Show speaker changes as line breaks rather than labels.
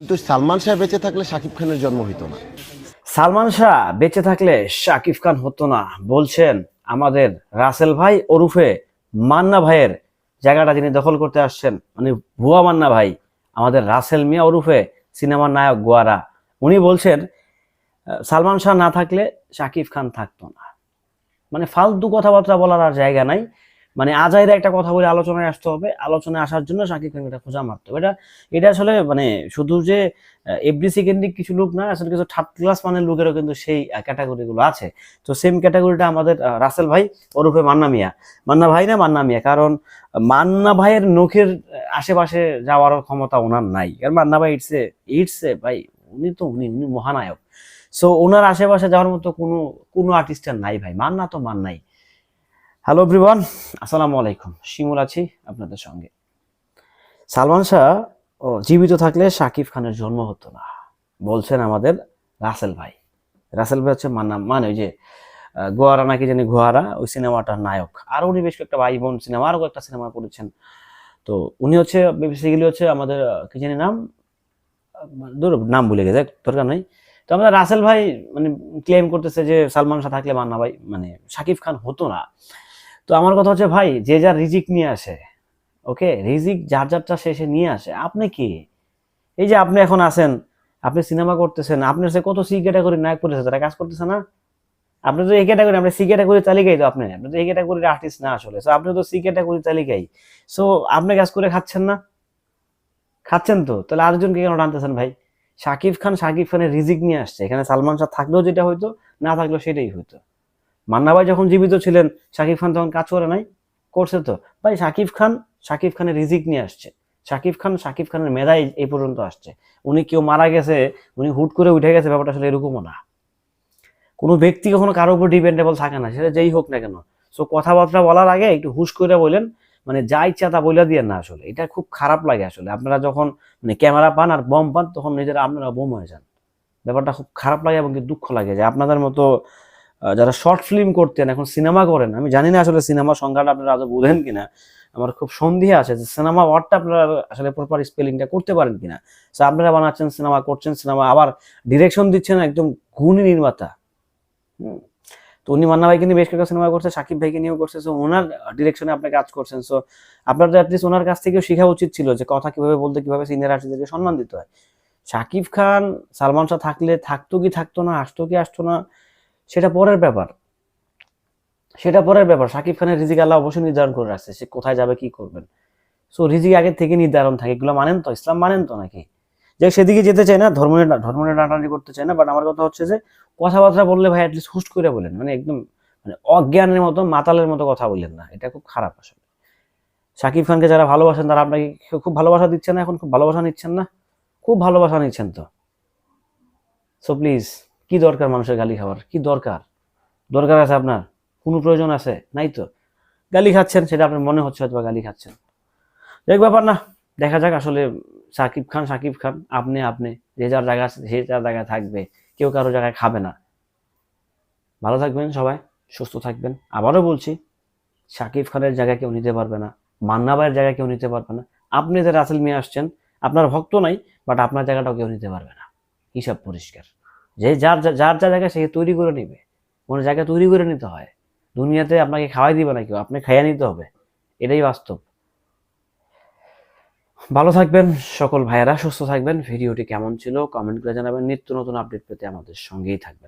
কিন্তু সালমান শাহ বেঁচে থাকলে শাকিব খানের জন্ম হইতো না।
সালমান শাহ বেঁচে থাকলে শাকিব খান হতো না। বলছেন আমাদের রাসেল ভাই ওরুফে মান্না ভাইয়ের জায়গাটা যিনি দখল করতে আসছেন মানে ভুয়া মান্না ভাই, আমাদের রাসেল মিয়া ওরুফে সিনেমার নায়ক গোয়ারা। উনি বলছেন, সালমান শাহ না থাকলে শাকিব খান থাকতো না। মানে ফালতু কথাবার্তা বলার আর জায়গা নাই। মানে আজাইরা একটা কথা বলে আলোচনায় আসতে হবে। আলোচনায় আসার জন্য শাকিব খানকে এটা খোঁজা মারতে হবে। এটা এটা আসলে মানে শুধু যে এফডিসি কেন্দ্রিক কিছু লোক না, আসলে কিছু থার্ড ক্লাস মানের লোকেরও কিন্তু সেই ক্যাটাগরিগুলো আছে। তো সেম ক্যাটাগরিটা আমাদের রাসেল ভাই, ওরূপে মান্না মিয়া। মান্না ভাই না মান্না মিয়া? কারণ মান্না ভাইয়ের নখের আশেপাশে যাওয়ার ক্ষমতা ওনার নাই। কারণ মান্না ভাই ইটসে ইটসে ভাই, উনি তো উনি উনি মহানায়ক। সো ওনার আশেপাশে যাওয়ার মতো কোনো কোনো আর্টিস্টের নাই ভাই। মান্না তো মান্নাই। হ্যালো এভরিওয়ান আসসালামু আলাইকুম শিমুল আছি আপনাদের সঙ্গে। সালমান শাহ, ও জীবিত থাকলে শাকিব খানের জন্ম হতো না, বলছেন আমাদের রাসেল ভাই। রাসেল ভাই হচ্ছে মান্না মানে ওই যে গোয়ারা নাকি জানি গোয়ারা, ওই সিনেমাটার নায়ক। আর উনি বেশ কয়েকটা ভাই বোন সিনেমা আরও কয়েকটা সিনেমা করেছেন। তো উনি হচ্ছে বেসিক্যালি হচ্ছে আমাদের কি জানি নাম? দূর নাম ভুলে গেছে, দরকার নেই। তো আমাদের রাসেল ভাই মানে ক্লেম করতেছে যে সালমান শাহ থাকলে মান্না ভাই মানে শাকিব খান হতো না। তো আমার কথা হচ্ছে, ভাই, যে যার রিজিক নিয়ে আসে, ওকে? রিজিক যার যারটা শেষে নিয়ে আসে। আপনি কি? এই যে আপনি এখন আছেন, আপনি সিনেমা করতেছেন আপনার সে কত সি ক্যাটাগরি নায়ক করেছে তারা কাজ করতেছে না? আপনি তো এই ক্যাটাগরি আপনি সি ক্যাটাগরি তালিকাই তো আপনি। আপনি তো এই ক্যাটাগরির আর্টিস্ট না আসলে সো আপনি তো সি ক্যাটাগরি তালিকাই। সো আপনি কাজ করে খাচ্ছেন না? খাচ্ছেন তো? তাহলে আরেকজনকে কেন টানতেছেন ভাই? শাকিব খান, শাকিব খানের রিজিক নিয়ে আসছে। এখানে সালমান শাহ থাকলেও যেটা হইতো, না থাকলেও সেটাই হইতো। মান্না ভাই যখন জীবিত ছিলেন, শাকিব খান তখন কাজ করে নাই, করছে তো। ভাই শাকিব খান, শাকিব খানের রিজিক নিয়ে আসছে। শাকিব খান, শাকিব খানের মেধাই এই পর্যন্ত আসছে। উনি কেউ মারা গেছে, উনি হুট করে উঠে গেছে, ব্যাপারটা আসলে এরকমও না। কোনো ব্যক্তি কখনো কারোর উপর ডিপেন্ডেবল থাকে না, সেটা যেই হোক না কেন। সো কথাবার্তা বলার আগে একটু হুশ করে বলেন মানে যা ইচ্ছা তা বলে দিয়ে না আসলে। এটা খুব খারাপ লাগে আসলে। আপনারা যখন মানে ক্যামেরা পান আর বম পান, তখন নিজেরা আপনারা বোম হয়ে যান। ব্যাপারটা খুব খারাপ লাগে এবং দুঃখ লাগে যে আপনাদের মতো যারা শর্ট ফিল্ম করতেন, এখন সিনেমা করেন, আমি জানি না আসলে সিনেমা সংখ্যাটা আপনারা আজও বোঝেন কিনা। আমার খুব সন্দেহ আছে যে সিনেমা ওয়ার্ডটা আপনারা আসলে প্রপার স্পেলিংটা করতে পারেন কিনা। সো আপনারা বানাচ্ছেন, সিনেমা করছেন, সিনেমা আবার ডিরেকশন দিচ্ছেন একদম গুণী নির্মাতা। তো উনি মান্না ভাইকে নিয়ে বেশ কয়েকটা সিনেমা করছে, সাকিব ভাইকে নিয়েও করছে সো ওনার ডিরেকশনে আপনি কাজ করছেন। সো আপনার অ্যাটলিস্ট ওনার কাছ থেকেও শেখা উচিত ছিল যে কথা কীভাবে বলতে, কীভাবে সিনিয়র আর্টিস্টদেরকে সম্মান দিতে হয়। সাকিব খান, সালমান শাহ থাকলে থাকতো কি থাকতো না, আসতো কি আসতো না সেটা পরের ব্যাপার। সেটা পরের ব্যাপার। সাকিব খানের রিজিক আল্লাহ অবশ্যই নির্ধারণ করে রাখছে সে কোথায় যাবে, কি করবেন। সো রিজিক আগের থেকে নির্ধারণ থাকে। এগুলো মানেন তো? ইসলাম মানেন তো নাকি? যে সেদিকে যেতে চায় না ধর্ম ধর্ম নিয়ে টানাটানি করতে চায় না বাট আমার কথা হচ্ছে যে কথাবার্তা বললে ভাই অ্যাটলিস্ট হুস্ট করে বলেন। মানে একদম মানে অজ্ঞানের মতো, মাতালের মতো কথা বললেন না। এটা খুব খারাপ আসলে। সাকিব খানকে যারা ভালোবাসেন, তারা আপনাকে খুব ভালোবাসা দিচ্ছেন না? এখন খুব ভালোবাসা নিচ্ছেন না? খুব ভালোবাসা নিচ্ছেন তো? সো প্লিজ কি দরকার মানুষের গালি খাওয়ার? কি দরকার? দরকার আছে আপনার? কোনো প্রয়োজন আছে? নাই তো? গালি খাচ্ছেন, সেটা আপনার মনে হচ্ছে হয়তো গালি খাচ্ছেন। এক ব্যাপার না। দেখা যাক আসলে সাকিব খান সাকিব খান, আপনি আপনি, যে যার জায়গা সে যার জায়গায় থাকবে। কেউ কারও জায়গায় খাবে না। ভালো থাকবেন সবাই, সুস্থ থাকবেন। আবারও বলছি, সাকিব খানের জায়গায় কেউ নিতে পারবে না। মান্না ভাইয়ের জায়গায় কেউ নিতে পারবে না। আপনি যে রাসেল মিয়া আসছেন, আপনার ভক্ত নাই, বাট আপনার জায়গাটাও কেউ নিতে পারবে না। হিসাব পরিষ্কার। যে যার যার যা জায়গা সে তৈরি করে নিবে। কোনো জায়গায় তৈরি করে নিতে হয়। দুনিয়াতে আপনাকে খাওয়াই দিবে না কেউ, আপনি খাইয়ে নিতে হবে। এটাই বাস্তব। ভালো থাকবেন সকল ভাইয়েরা, সুস্থ থাকবেন। ভিডিওটি কেমন ছিল কমেন্ট করে জানাবেন। নিত্য নতুন আপডেট পেতে আমাদের সঙ্গেই থাকবেন।